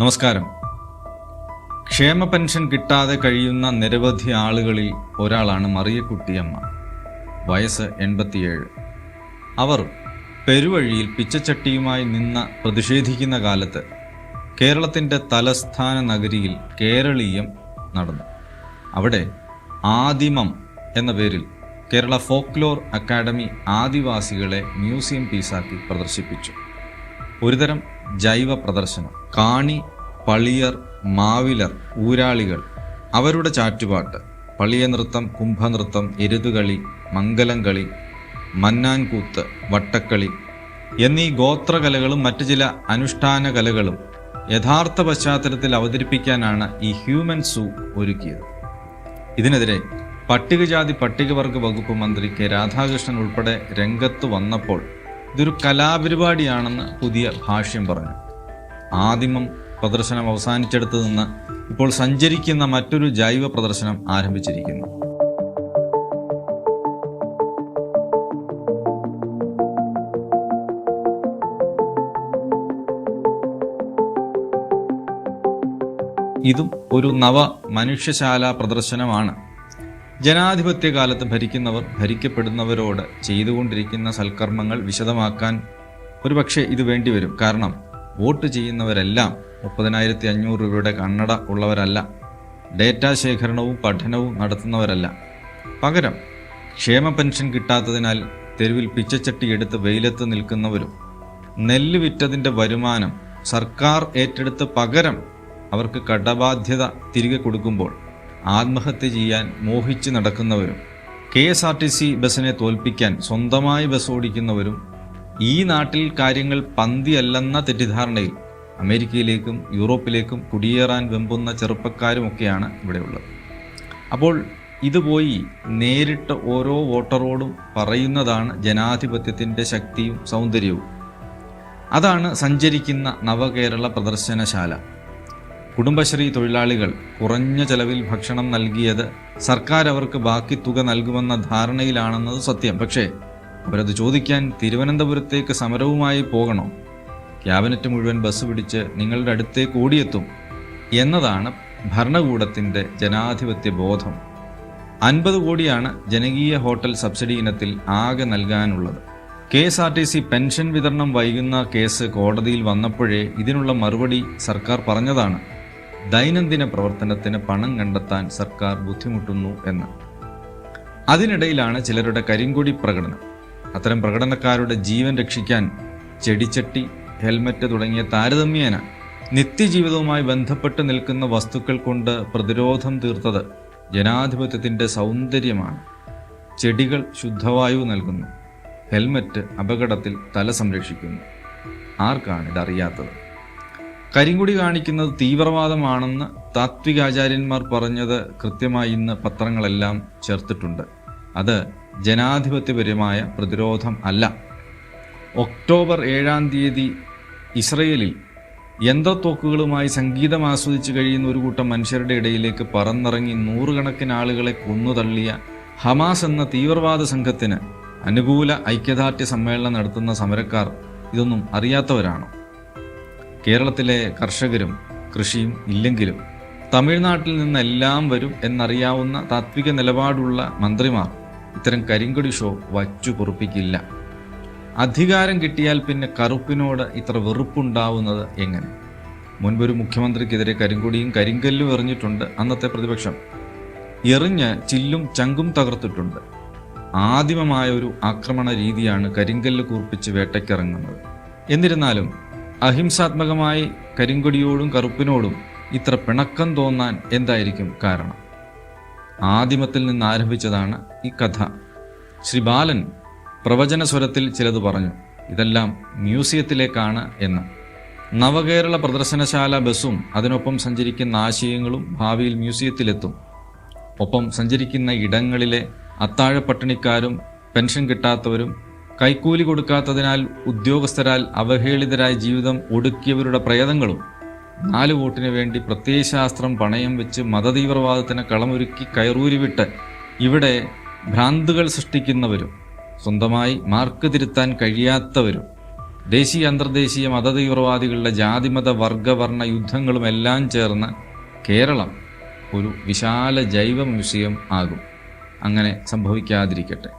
നമസ്കാരം. ക്ഷേമ പെൻഷൻ കിട്ടാതെ കഴിയുന്ന നിരവധി ആളുകളിൽ ഒരാളാണ് മറിയക്കുട്ടിയമ്മ. വയസ്സ് എൺപത്തിയേഴ്. അവർ പെരുവഴിയിൽ പിച്ചച്ചട്ടിയുമായി നിന്ന പ്രതിഷേധിക്കുന്ന കാലത്ത് കേരളത്തിന്റെ തലസ്ഥാന നഗരിയിൽ കേരളീയം നടന്നു. അവിടെ ആദിമം എന്ന പേരിൽ കേരള ഫോക്ലോർ അക്കാദമി ആദിവാസികളെ മ്യൂസിയം പീസാക്കി പ്രദർശിപ്പിച്ചു. ഒരുതരം ജൈവ പ്രദർശനം. കാണി പളിയർ മാവിലർ ഊരാളികൾ അവരുടെ ചാറ്റുപാട്ട്. പളിയ നൃത്തം കുംഭനൃത്തം എരുതുകളി മംഗലം കളി മന്നാൻകൂത്ത് വട്ടക്കളി എന്നീ ഗോത്രകലകളും മറ്റു ചില അനുഷ്ഠാന കലകളും യഥാർത്ഥ പശ്ചാത്തലത്തിൽ അവതരിപ്പിക്കാനാണ് ഈ ഹ്യൂമൻ സൂ ഒരുക്കിയത്. ഇതിനെതിരെ പട്ടികജാതി പട്ടികവർഗ വകുപ്പ് മന്ത്രി കെ രാധാകൃഷ്ണൻ ഉൾപ്പെടെ രംഗത്ത് വന്നപ്പോൾ ഇതൊരു കലാപരിപാടിയാണെന്ന് പുതിയ ഭാഷ്യം പറഞ്ഞു. ആദിമം പ്രദർശനം അവസാനിച്ചെടുത്ത് നിന്ന് ഇപ്പോൾ സഞ്ചരിക്കുന്ന മറ്റൊരു ജൈവ പ്രദർശനം ആരംഭിച്ചിരിക്കുന്നു. ഇതും ഒരു നവ മനുഷ്യശാല പ്രദർശനമാണ്. ജനാധിപത്യ കാലത്ത് ഭരിക്കുന്നവർ ഭരിക്കപ്പെടുന്നവരോട് ചെയ്തുകൊണ്ടിരിക്കുന്ന സൽക്കർമ്മങ്ങൾ വിശദമാക്കാൻ ഒരുപക്ഷെ ഇത് വേണ്ടിവരും. കാരണം വോട്ട് ചെയ്യുന്നവരെല്ലാം മുപ്പതിനായിരത്തി അഞ്ഞൂറ് രൂപയുടെ കണ്ണട ഉള്ളവരല്ല. ഡേറ്റാ ശേഖരണവും പഠനവും നടത്തുന്നവരല്ല. പകരം ക്ഷേമ പെൻഷൻ കിട്ടാത്തതിനാൽ തെരുവിൽ പിച്ചച്ചട്ടി എടുത്ത് വെയിലത്ത് നിൽക്കുന്നവരും നെല്ല് വിറ്റതിന്റെ വരുമാനം സർക്കാർ ഏറ്റെടുത്ത് പകരം അവർക്ക് കടബാധ്യത തിരികെ കൊടുക്കുമ്പോൾ ആത്മഹത്യ ചെയ്യാൻ മോഹിച്ച് നടക്കുന്നവരും K S R T C ബസ്സിനെ തോൽപ്പിക്കാൻ സ്വന്തമായി ബസ് ഓടിക്കുന്നവരും ഈ നാട്ടിൽ കാര്യങ്ങൾ പന്തിയല്ലെന്ന തെറ്റിദ്ധാരണയിൽ അമേരിക്കയിലേക്കും യൂറോപ്പിലേക്കും കുടിയേറാൻ വെമ്പുന്ന ചെറുപ്പക്കാരുമൊക്കെയാണ് ഇവിടെയുള്ളത്. അപ്പോൾ ഇത് പോയി നേരിട്ട് ഓരോ വോട്ടറോടും പറയുന്നതാണ് ജനാധിപത്യത്തിന്റെ ശക്തിയും സൗന്ദര്യവും. അതാണ് സഞ്ചരിക്കുന്ന നവകേരള പ്രദർശനശാല. കുടുംബശ്രീ തൊഴിലാളികൾ കുറഞ്ഞ ചെലവിൽ ഭക്ഷണം നൽകിയത് സർക്കാർ അവർക്ക് ബാക്കി തുക നൽകുമെന്ന ധാരണയിലാണെന്നത് സത്യം. പക്ഷേ അവരത് ചോദിക്കാൻ തിരുവനന്തപുരത്തേക്ക് സമരവുമായി പോകണോ? ക്യാബിനറ്റ് മുഴുവൻ ബസ് പിടിച്ച് നിങ്ങളുടെ അടുത്തേക്ക് ഓടിയെത്തും എന്നതാണ് ഭരണകൂടത്തിന്റെ ജനാധിപത്യ ബോധം. അൻപത് കോടിയാണ് ജനകീയ ഹോട്ടൽ സബ്സിഡി ഇനത്തിൽ ആകെ നൽകാനുള്ളത്. K S R T C pension വിതരണം വൈകുന്ന കേസ് കോടതിയിൽ വന്നപ്പോഴേ ഇതിനുള്ള മറുപടി സർക്കാർ പറഞ്ഞതാണ്. ദൈനംദിന പ്രവർത്തനത്തിന് പണം കണ്ടെത്താൻ സർക്കാർ ബുദ്ധിമുട്ടുന്നു എന്ന്. അതിനിടയിലാണ് ചിലരുടെ കരിങ്കൊടി പ്രകടനം. അത്തരം പ്രകടനക്കാരുടെ ജീവൻ രക്ഷിക്കാൻ ചെടിച്ചട്ടി ഹെൽമറ്റ് തുടങ്ങിയ താരതമ്യേന നിത്യജീവിതവുമായി ബന്ധപ്പെട്ട് നിൽക്കുന്ന വസ്തുക്കൾ കൊണ്ട് പ്രതിരോധം തീർത്തത് ജനാധിപത്യത്തിന്റെ സൗന്ദര്യമാണ്. ചെടികൾ ശുദ്ധവായു നൽകുന്നു. ഹെൽമറ്റ് അപകടത്തിൽ തല സംരക്ഷിക്കുന്നു. ആർക്കാണ് ഇതറിയാത്തത്? കരിങ്കുടി കാണിക്കുന്നത് തീവ്രവാദമാണെന്ന് താത്വികാചാര്യന്മാർ പറഞ്ഞത് കൃത്യമായി ഇന്ന് പത്രങ്ങളെല്ലാം ചേർത്തിട്ടുണ്ട്. അത് ജനാധിപത്യപരമായ പ്രതിരോധം അല്ല. ഒക്ടോബർ ഏഴാം തീയതി ഇസ്രയേലിൽ യന്ത്രത്തോക്കുകളുമായി സംഗീതം ആസ്വദിച്ചു കഴിയുന്ന ഒരു കൂട്ടം മനുഷ്യരുടെ ഇടയിലേക്ക് പറന്നിറങ്ങി നൂറുകണക്കിന് ആളുകളെ കൊന്നുതള്ളിയ ഹമാസ് എന്ന തീവ്രവാദ സംഘത്തിന് അനുകൂല ഐക്യദാർഢ്യ സമ്മേളനം നടത്തുന്ന സമരക്കാർ ഇതൊന്നും അറിയാത്തവരാണോ? കേരളത്തിലെ കർഷകരും കൃഷിയും ഇല്ലെങ്കിലും തമിഴ്നാട്ടിൽ നിന്നെല്ലാം വരും എന്നറിയാവുന്ന താത്വിക നിലപാടുള്ള മന്ത്രിമാർ ഇത്തരം കരിങ്കൊടി ഷോ വച്ചു പൊറുപ്പിക്കില്ല. അധികാരം കിട്ടിയാൽ പിന്നെ കറുപ്പിനോട് ഇത്ര വെറുപ്പുണ്ടാവുന്നത് എങ്ങനെ? മുൻപൊരു മുഖ്യമന്ത്രിക്കെതിരെ കരിങ്കൊടിയും കരിങ്കല്ലും എറിഞ്ഞിട്ടുണ്ട് അന്നത്തെ പ്രതിപക്ഷം. എറിഞ്ഞ് ചില്ലും ചങ്കും തകർത്തിട്ടുണ്ട്. ആദിമമായ ഒരു ആക്രമണ രീതിയാണ് കരിങ്കല്ല് കൂർപ്പിച്ച് വേട്ടയ്ക്കിറങ്ങുന്നത്. എന്നിരുന്നാലും അഹിംസാത്മകമായി കരിങ്കൊടിയോടും കറുപ്പിനോടും ഇത്ര പിണക്കം തോന്നാൻ എന്തായിരിക്കും കാരണം? ആദിമത്തിൽ നിന്ന് ആരംഭിച്ചതാണ് ഈ കഥ. ശ്രീ ബാലൻ പ്രവചന സ്വരത്തിൽ ചിലത് പറഞ്ഞു. ഇതെല്ലാം മ്യൂസിയത്തിലേക്കാണ് എന്ന്. നവകേരള പ്രദർശനശാല ബസ്സും അതിനൊപ്പം സഞ്ചരിക്കുന്ന ആശയങ്ങളും ഭാവിയിൽ മ്യൂസിയത്തിലെത്തും. ഒപ്പം സഞ്ചരിക്കുന്ന ഇടങ്ങളിലെ അത്താഴപ്പട്ടിണിക്കാരും പെൻഷൻ കിട്ടാത്തവരും കൈക്കൂലി കൊടുക്കാത്തതിനാൽ ഉദ്യോഗസ്ഥരാൽ അവഹേളിതരായ ജീവിതം ഒടുക്കിയവരുടെ പ്രേതങ്ങളും നാല് വോട്ടിനു വേണ്ടി പ്രത്യയശാസ്ത്രം പണയം വെച്ച് മതതീവ്രവാദത്തിന് കളമൊരുക്കി കയറൂരിവിട്ട് ഇവിടെ ഭ്രാന്തുകൾ സൃഷ്ടിക്കുന്നവരും സ്വന്തമായി മാർക്ക് തിരുത്താൻ കഴിയാത്തവരും ദേശീയ അന്തർദേശീയ മതതീവ്രവാദികളുടെ ജാതിമത വർഗവർണ യുദ്ധങ്ങളും എല്ലാം ചേർന്ന് കേരളം ഒരു വിശാല ജൈവ മ്യൂസിയം ആകും. അങ്ങനെ സംഭവിക്കാതിരിക്കട്ടെ.